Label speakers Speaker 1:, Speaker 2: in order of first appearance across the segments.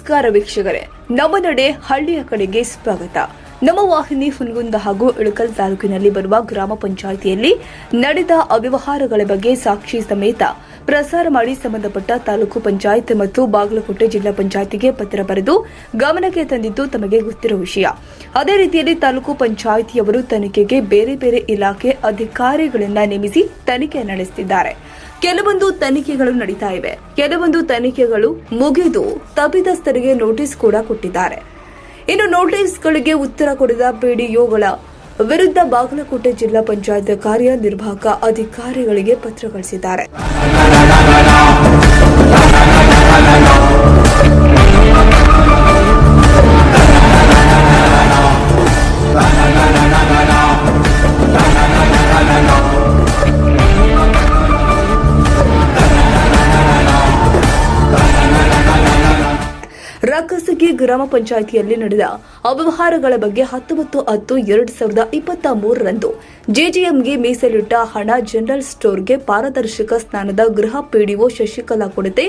Speaker 1: ನಮಸ್ಕಾರ ವೀಕ್ಷಕರೇ. ನಮ್ಮ ನಡೆ ಹಳ್ಳಿಯ ಕಡೆಗೆ ಸ್ವಾಗತ. ನಮ್ಮ ವಾಹಿನಿ ಹುನಗುಂದ ಹಾಗೂ ಇಳಕಲ್ ತಾಲೂಕಿನಲ್ಲಿ ಬರುವ ಗ್ರಾಮ ಪಂಚಾಯಿತಿಯಲ್ಲಿ ನಡೆದ ಅವ್ಯವಹಾರಗಳ ಬಗ್ಗೆ ಸಾಕ್ಷಿ ಸಮೇತ ಪ್ರಸಾರ ಮಾಡಿ ಸಂಬಂಧಪಟ್ಟ ತಾಲೂಕು ಪಂಚಾಯತ್ ಮತ್ತು ಬಾಗಲಕೋಟೆ ಜಿಲ್ಲಾ ಪಂಚಾಯಿತಿಗೆ ಪತ್ರ ಬರೆದು ಗಮನಕ್ಕೆ ತಂದಿದ್ದು ತಮಗೆ ಗೊತ್ತಿರುವ ವಿಷಯ. ಅದೇ ರೀತಿಯಲ್ಲಿ ತಾಲೂಕು ಪಂಚಾಯಿತಿಯವರು ತನಿಖೆಗೆ ಬೇರೆ ಬೇರೆ ಇಲಾಖೆ ಅಧಿಕಾರಿಗಳನ್ನು ನೇಮಿಸಿ ತನಿಖೆ ನಡೆಸುತ್ತಿದ್ದಾರೆ ಕೆಲವೊಂದು ತನಿಖೆಗಳು ನಡೀತಾ ಇವೆ. ಕೆಲವೊಂದು ತನಿಖೆಗಳು ಮುಗಿದು ತಪ್ಪಿತಸ್ಥರಿಗೆ ನೋಟಿಸ್ ಕೂಡ ಕೊಟ್ಟಿದ್ದಾರೆ. ಇನ್ನು ನೋಟಿಸ್ಗಳಿಗೆ ಉತ್ತರ ಕೊಡದ ಪಿಡಿಒಗಳ ವಿರುದ್ಧ ಬಾಗಲಕೋಟೆ ಜಿಲ್ಲಾ ಪಂಚಾಯತ್ ಕಾರ್ಯನಿರ್ವಾಹಕ ಅಧಿಕಾರಿಗಳಿಗೆ ಪತ್ರ ಕಳಿಸಿದ್ದಾರೆ. ರಕ್ಕಸಗಿ ಗ್ರಾಮ ಪಂಚಾಯಿತಿಯಲ್ಲಿ ನಡೆದ ಅವ್ಯವಹಾರಗಳ ಬಗ್ಗೆ ಹತ್ತೊಂಬತ್ತು ಹತ್ತು ಎರಡು ಸಾವಿರದ ಇಪ್ಪತ್ತ ಮೂರರಂದು ಜೆಜಿಎಂಗೆ ಮೀಸಲಿಟ್ಟ ಹಣ ಜನರಲ್ ಸ್ಟೋರ್ಗೆ ಪಾರದರ್ಶಕ ಸ್ನಾನದ ಗೃಹ ಪಿಡಿಒ ಶಶಿಕಲಾ ಕೊಡತೆ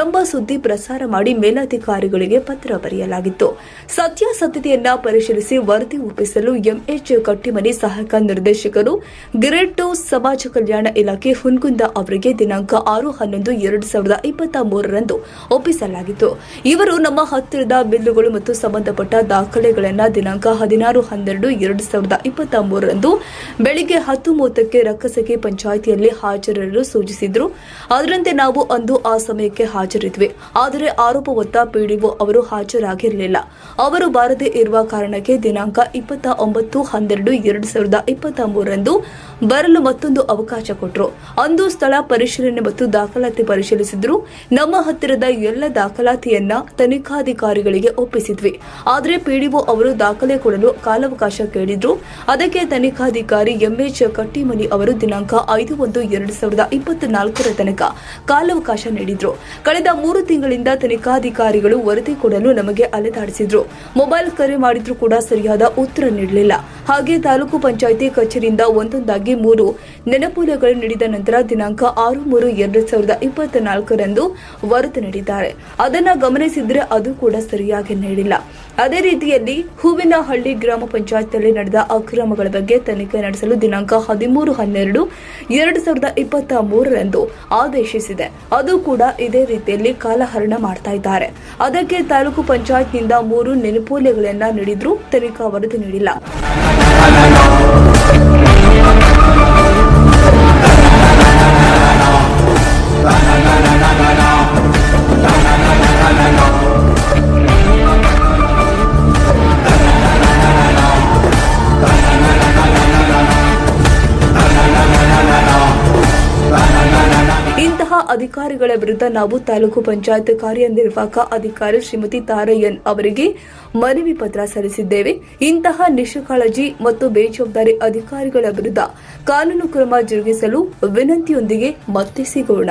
Speaker 1: ಎಂಬ ಸುದ್ದಿ ಪ್ರಸಾರ ಮಾಡಿ ಮೇಲಧಿಕಾರಿಗಳಿಗೆ ಪತ್ರ ಬರೆಯಲಾಗಿತ್ತು. ಸತ್ಯಾಸತ್ಯತೆಯನ್ನ ಪರಿಶೀಲಿಸಿ ವರದಿ ಒಪ್ಪಿಸಲು ಎಂಎಚ್ ಕಟ್ಟಿಮನಿ ಸಹಾಯಕ ನಿರ್ದೇಶಕರು ಗ್ರೇಡ್ ಟು ಸಮಾಜ ಕಲ್ಯಾಣ ಇಲಾಖೆ ಹುನ್ಗುಂದ ಅವರಿಗೆ ದಿನಾಂಕ ಆರು ಹನ್ನೊಂದು ಎರಡು ಸಾವಿರದ ಇಪ್ಪತ್ತ ಮೂರರಂದು ಒಪ್ಪಿಸಲಾಗಿತ್ತು. ಇವರು ಹತ್ತಿರದ ಬಿಲ್ಲುಗಳು ಮತ್ತು ಸಂಬಂಧಪಟ್ಟ ದಾಖಲೆಗಳನ್ನು ದಿನಾಂಕ ಹದಿನಾರು ಹನ್ನೆರಡು ಎರಡು ಸಾವಿರದ ಇಪ್ಪತ್ತ ಮೂರರಂದು ಬೆಳಿಗ್ಗೆ ಹತ್ತು ಮೂವತ್ತಕ್ಕೆ ರಕ್ಕಸಗಿ ಪಂಚಾಯಿತಿಯಲ್ಲಿ ಹಾಜರಲು ಸೂಚಿಸಿದ್ರು. ಅದರಂತೆ ನಾವು ಅಂದು ಆ ಸಮಯಕ್ಕೆ ಹಾಜರಿದ್ವಿ. ಆದರೆ ಆರೋಪ ಹೊತ್ತ ಪಿಡಿಒ ಅವರು ಹಾಜರಾಗಿರಲಿಲ್ಲ. ಅವರು ಬಾರದೇ ಇರುವ ಕಾರಣಕ್ಕೆ ದಿನಾಂಕ ಇಪ್ಪತ್ತ ಒಂಬತ್ತು ಹನ್ನೆರಡು ಎರಡು ಸಾವಿರದ ಇಪ್ಪತ್ತ ಮೂರರಂದು ಬರಲು ಮತ್ತೊಂದು ಅವಕಾಶ ಕೊಟ್ಟರು ಅಂದು ಸ್ಥಳ ಪರಿಶೀಲನೆ ಮತ್ತು ದಾಖಲಾತಿ ಪರಿಶೀಲಿಸಿದ್ರು. ನಮ್ಮ ಹತ್ತಿರದ ಎಲ್ಲ ದಾಖಲಾತಿಯನ್ನ ತನಿಖಾಧಿಕಾರಿಗಳಿಗೆ ಒಪ್ಪಿಸಿದ್ವಿ. ಆದರೆ ಪಿಡಿಒ ಅವರು ದಾಖಲೆ ಕೊಡಲು ಕಾಲಾವಕಾಶ ಕೇಳಿದ್ರು. ಅದಕ್ಕೆ ತನಿಖಾಧಿಕಾರಿ ಎಂಎಚ್ ಕಟ್ಟಿಮನಿ ಅವರು ದಿನಾಂಕ ಐದು ಒಂದು ಎರಡು ಸಾವಿರದ ಇಪ್ಪತ್ನಾಲ್ಕರ ತನಕ ಕಾಲಾವಕಾಶ ನೀಡಿದ್ರು. ಕಳೆದ ಮೂರು ತಿಂಗಳಿಂದ ತನಿಖಾಧಿಕಾರಿಗಳು ವರದಿ ಕೊಡಲು ನಮಗೆ ಅಲೆದಾಡಿಸಿದ್ರು. ಮೊಬೈಲ್ ಕರೆ ಮಾಡಿದ್ರು ಕೂಡ ಸರಿಯಾದ ಉತ್ತರ ನೀಡಲಿಲ್ಲ. ಹಾಗೆ ತಾಲೂಕು ಪಂಚಾಯಿತಿ ಕಚೇರಿಯಿಂದ ಒಂದೊಂದಾಗಿ ಮೂರು ನೆನಪುಲಗಳು ನೀಡಿದ ನಂತರ ದಿನಾಂಕ ಆರು ಮೂರು ಎರಡು ಸಾವಿರದ ಇಪ್ಪತ್ನಾಲ್ಕರಂದು ವರದಿ ನೀಡಿದ್ದಾರೆ. ಅದನ್ನ ಗಮನಿಸಿದ್ರೆ ಅದು ಕೂಡ ಸರಿಯಾಗಿ ನೀಡಿಲ್ಲ. ಅದೇ ರೀತಿಯಲ್ಲಿ ಹೂವಿನಹಳ್ಳಿ ಗ್ರಾಮ ಪಂಚಾಯತ್ನಲ್ಲಿ ನಡೆದ ಅಕ್ರಮಗಳ ಬಗ್ಗೆ ತನಿಖೆ ನಡೆಸಲು ದಿನಾಂಕ ಹದಿಮೂರು ಹನ್ನೆರಡು ಎರಡು ಸಾವಿರದ ಇಪ್ಪತ್ತ ಮೂರರಂದು ಆದೇಶಿಸಿದೆ. ಅದು ಕೂಡ ಇದೇ ರೀತಿಯಲ್ಲಿ ಕಾಲಹರಣ ಮಾಡ್ತಾ ಇದ್ದಾರೆ. ಅದಕ್ಕೆ ತಾಲೂಕು ಪಂಚಾಯತ್ನಿಂದ ಮೂರು ನೆನಪೋಲೆಗಳನ್ನ ನೀಡಿದ್ರು ತನಿಖಾ ವರದಿ ನೀಡಿಲ್ಲ. ಇಂತಹ ಅಧಿಕಾರಿಗಳ ವಿರುದ್ಧ ನಾವು ತಾಲೂಕು ಪಂಚಾಯತ್ ಕಾರ್ಯನಿರ್ವಾಹಕ ಅಧಿಕಾರಿ ಶ್ರೀಮತಿ ತಾರಯ್ಯನ್ ಅವರಿಗೆ ಮನವಿ ಪತ್ರ ಸಲ್ಲಿಸಿದ್ದೇವೆ. ಇಂತಹ ನಿಷ್ಕಾಳಜಿ ಮತ್ತು ಬೇಜವಾಬ್ದಾರಿ ಅಧಿಕಾರಿಗಳ ವಿರುದ್ಧ ಕಾನೂನು ಕ್ರಮ ಜರುಗಿಸಲು ವಿನಂತಿಯೊಂದಿಗೆ ಮತ್ತೆ ಸಿಗೋಣ